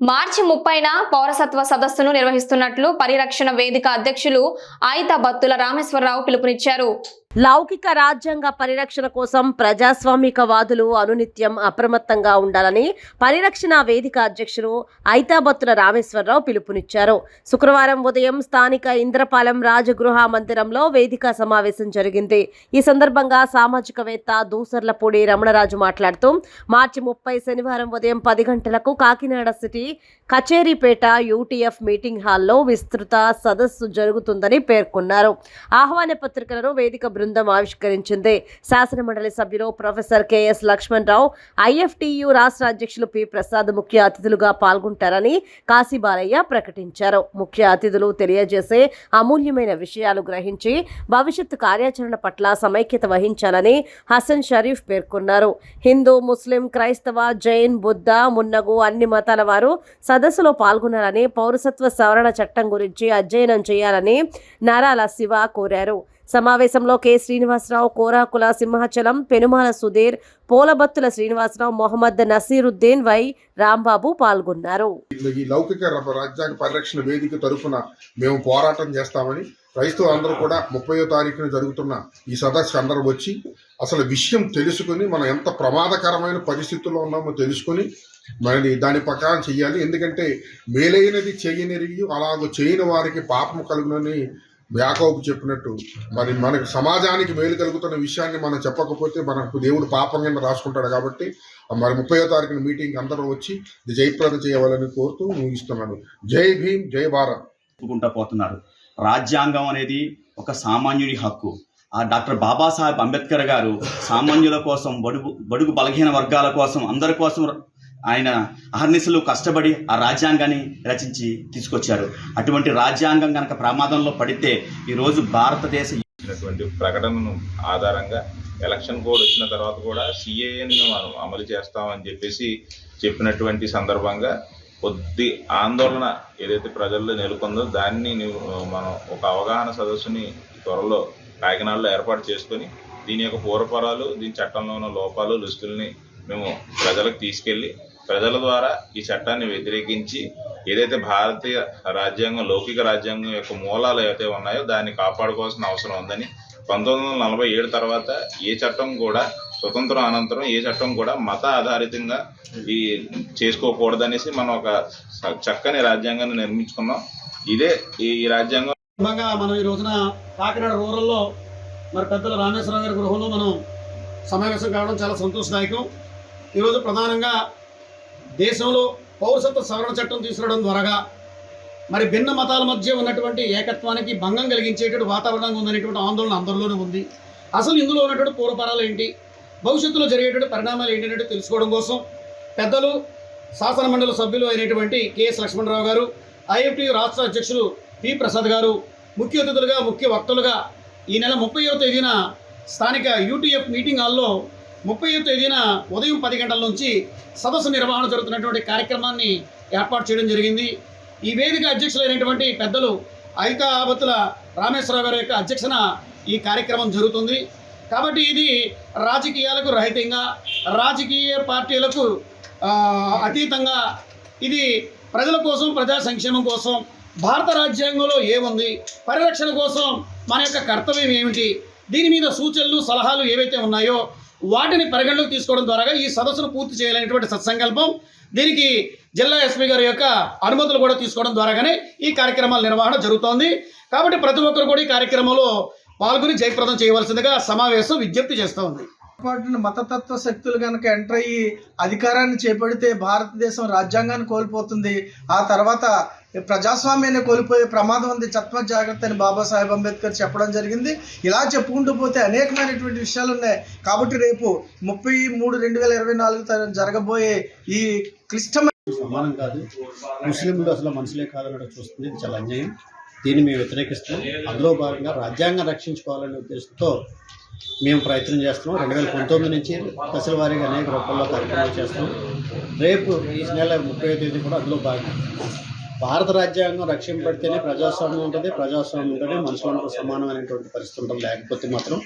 మార్చి ముప్పైన పౌరసత్వ సదస్సును నిర్వహిస్తున్నట్లు పరిరక్షణ వేదిక అధ్యక్షులు ఆయిత బత్తుల రామేశ్వరరావు పిలుపునిచ్చారు. లౌకిక రాజ్యాంగ పరిరక్షణ కోసం ప్రజాస్వామికవాదులు అనునిత్యం అప్రమత్తంగా ఉండాలని పరిరక్షణ వేదిక అధ్యక్షులు ఐతాబత్తుల రామేశ్వరరావు పిలుపునిచ్చారు. శుక్రవారం ఉదయం స్థానిక ఇంద్రపాలెం రాజగృహ మందిరంలో వేదిక సమావేశం జరిగింది. ఈ సందర్భంగా సామాజికవేత్త దూసర్లపూడి రమణరాజు మాట్లాడుతూ మార్చి ముప్పై శనివారం ఉదయం పది గంటలకు Kakinada city Kacheripeta UTF meeting హాల్లో విస్తృత సదస్సు జరుగుతుందని పేర్కొన్నారు. ఆహ్వాన పత్రికలను వేదిక బృందం ఆవిష్కరించింది. శాసనమండలి సభ్యులు ప్రొఫెసర్ కెఎస్ లక్ష్మణరావు ఐఎఫ్టియు రాష్ట్ర అధ్యక్షులు పి. ప్రసాద్ ముఖ్య అతిథులుగా పాల్గొంటారని కాశీబాలయ్య ప్రకటించారు. ముఖ్య అతిథులు తెలియజేసే అమూల్యమైన విషయాలు గ్రహించి భవిష్యత్తు కార్యాచరణ పట్ల సమైక్యత వహించాలని హసన్ షరీఫ్ పేర్కొన్నారు. హిందూ ముస్లిం క్రైస్తవ జైన్ బుద్ధ మున్నగు అన్ని మతాల వారు సదస్సులో పాల్గొనాలని పౌరసత్వ సవరణ చట్టం గురించి అధ్యయనం చేయాలని నారాల శివ కోరారు. సమావేశంలో కె. శ్రీనివాసరావు కోరాకుల సింహాచలం పెనుమాల సుధీర్ పోలబత్తుల శ్రీనివాసరావు మొహమ్మద్ నసీరుద్దీన్ వై రాంబాబు పాల్గొన్నారు. ఈ లౌకిక రాజ్యాంగ పరిరక్షణ వేదిక తరఫున మేము పోరాటం చేస్తామని క్రైస్తవులు అందరూ కూడా ముప్పయో తారీఖున జరుగుతున్న ఈ సదస్సు అందరూ వచ్చి అసలు విషయం తెలుసుకుని మనం ఎంత ప్రమాదకరమైన పరిస్థితుల్లో ఉన్నామో తెలుసుకుని మరి దాని ప్రకారం చెయ్యాలి. ఎందుకంటే మేలైనది చేయనిరిగి అలాగ చేయని వారికి పాపం కలుగునని యాకోబు చెప్పినట్టు మరి మనకు సమాజానికి మేలు కలుగుతున్న విషయాన్ని మనం చెప్పకపోతే మనకు దేవుడు పాపం కింద రాసుకుంటాడు కాబట్టి మరి ముప్పయో తారీఖున మీటింగ్ అందరూ వచ్చి ఇది జయప్రదం చేయవాలని కోరుతూ ముగిస్తున్నాను జై భీమ్ జై భారత్. చెప్పుకుంటా పోతున్నారు రాజ్యాంగం అనేది ఒక సామాన్యుడి హక్కు. ఆ డాక్టర్ బాబాసాహెబ్ అంబేద్కర్ గారు సామాన్యుల కోసం బడుగు బడుగు బలహీన వర్గాల కోసం అందరి కోసం ఆయన అహర్నిశలు కష్టపడి ఆ రాజ్యాంగాన్ని రచించి తీసుకొచ్చారు. అటువంటి రాజ్యాంగం కనుక ప్రమాదంలో పడితే ఈరోజు భారతదేశ ఇచ్చినటువంటి ప్రకటనను ఆధారంగా ఎలక్షన్ కోడ్ వచ్చిన తర్వాత కూడా సిఏఏని మనం అమలు చేస్తామని చెప్పేసి చెప్పినటువంటి సందర్భంగా కొద్ది ఆందోళన ఏదైతే ప్రజల్లో నెలకొందో దాన్ని మనం ఒక అవగాహన సదస్సుని త్వరలో కాకినాడలో ఏర్పాటు చేసుకొని దీని యొక్క పూర్వపరాలు దీని చట్టంలో ఉన్న లోపాలు దుస్తుల్ని మేము ప్రజలకు తీసుకెళ్ళి ప్రజల ద్వారా ఈ చట్టాన్ని వ్యతిరేకించి ఏదైతే భారతీయ రాజ్యాంగం లౌకిక రాజ్యాంగం యొక్క మూలాలు ఏవైతే ఉన్నాయో దాన్ని కాపాడుకోవాల్సిన అవసరం ఉందని పంతొమ్మిది వందల నలభై ఏడు తర్వాత ఏ చట్టం కూడా స్వతంత్రం అనంతరం ఏ చట్టం కూడా మత ఆధారితంగా ఈ చేసుకోకూడదనేసి మనం ఒక చక్కని రాజ్యాంగాన్ని నిర్మించుకున్నాం. ఇదే ఈ రాజ్యాంగం మనం ఈ రోజున కాకినాడ రూరల్లో మరి పెద్దల రామేశ్వరరావు గారి గృహంలో మనం సమావేశం కావడం చాలా సంతోషదాయకం. ఈరోజు ప్రధానంగా దేశంలో పౌరసత్వ సవరణ చట్టం తీసుకురావడం ద్వారా మరి భిన్న మతాల మధ్య ఉన్నటువంటి ఏకత్వానికి భంగం కలిగించేటువంటి వాతావరణంగా ఉందనేటువంటి ఆందోళన అందరిలోనూ ఉంది. అసలు ఇందులో ఉన్నటువంటి పూర్వపరాలు ఏంటి? భవిష్యత్తులో జరిగేటువంటి పరిణామాలు ఏంటి తెలుసుకోవడం కోసం పెద్దలు శాసన మండలి సభ్యులు అయినటువంటి కెఎస్ లక్ష్మణరావు గారు ఐఎఫ్టి రాష్ట్ర అధ్యక్షులు పి ప్రసాద్ గారు ముఖ్య అతిథులుగా ముఖ్య వక్తలుగా ఈ నెల ముప్పైవ తేదీన స్థానిక యూటీఎఫ్ మీటింగ్ హాల్లో ముప్పై తేదీన ఉదయం పది గంటల నుంచి సదస్సు నిర్వహణ జరుగుతున్నటువంటి కార్యక్రమాన్ని ఏర్పాటు చేయడం జరిగింది. ఈ వేదిక అధ్యక్షులైనటువంటి పెద్దలు ఐకాబత్తుల రామేశ్వరరావు గారి యొక్క అధ్యక్షన ఈ కార్యక్రమం జరుగుతుంది. కాబట్టి ఇది రాజకీయాలకు రహితంగా రాజకీయ పార్టీలకు అతీతంగా ఇది ప్రజల కోసం ప్రజా సంక్షేమం కోసం భారత రాజ్యాంగంలో ఏముంది పరిరక్షణ కోసం మన యొక్క కర్తవ్యం ఏమిటి దీని మీద సూచనలు సలహాలు ఏవైతే ఉన్నాయో వాటిని పరిగణలోకి తీసుకోవడం ద్వారా ఈ సదస్సును పూర్తి చేయాలనేటువంటి సత్సంకల్పం దీనికి జిల్లా ఎస్పీ గారి యొక్క అనుమతులు కూడా తీసుకోవడం ద్వారాగానే ఈ కార్యక్రమాల నిర్వహణ జరుగుతోంది. కాబట్టి ప్రతి ఒక్కరు కూడా ఈ కార్యక్రమంలో పాల్గొని జయప్రదం చేయవలసిందిగా సమావేశం విజ్ఞప్తి చేస్తోంది. పొరపాటున మతతత్వ శక్తులు కనుక ఎంటర్ అయ్యి అధికారాన్ని చేపడితే భారతదేశం రాజ్యాంగాన్ని కోల్పోతుంది. ఆ తర్వాత ప్రజాస్వామ్యాన్ని కోల్పోయే ప్రమాదం ఉంది. చత్మ జాగ్రత్త అని బాబాసాహెబ్ అంబేద్కర్ చెప్పడం జరిగింది. ఇలా చెప్పుకుంటూ పోతే అనేకమైనటువంటి విషయాలు ఉన్నాయి. కాబట్టి రేపు ముప్పై మూడు రెండు వేల ఇరవై నాలుగు జరగబోయే ఈ క్లిష్టమైన సమానం కాదు. ముస్లింలు అసలు మనుషులే కాదన్నట్టు చూస్తుంది. ఇది చాలా అన్యాయం. దీన్ని మేము వ్యతిరేకిస్తాం అందులో భాగంగా రాజ్యాంగం రక్షించుకోవాలనే ఉద్దేశంతో మేము ప్రయత్నం చేస్తున్నాం. రెండు వేల పంతొమ్మిది నుంచి దశల వారీగా అనేక రూపాల్లో కార్యక్రమాలు చేస్తున్నాం. రేపు ఈ నెల ముప్పై తేదీ కూడా అందులో భాగం. భారత రాజ్యాంగం రక్షింపడితేనే ప్రజాస్వామ్యం ఉంటుంది ప్రజాస్వామ్యం ఉంటేనే మనుషులందరూ సమానమైనటువంటి పరిస్థితి ఉంటుంది లేకపోతే మాత్రం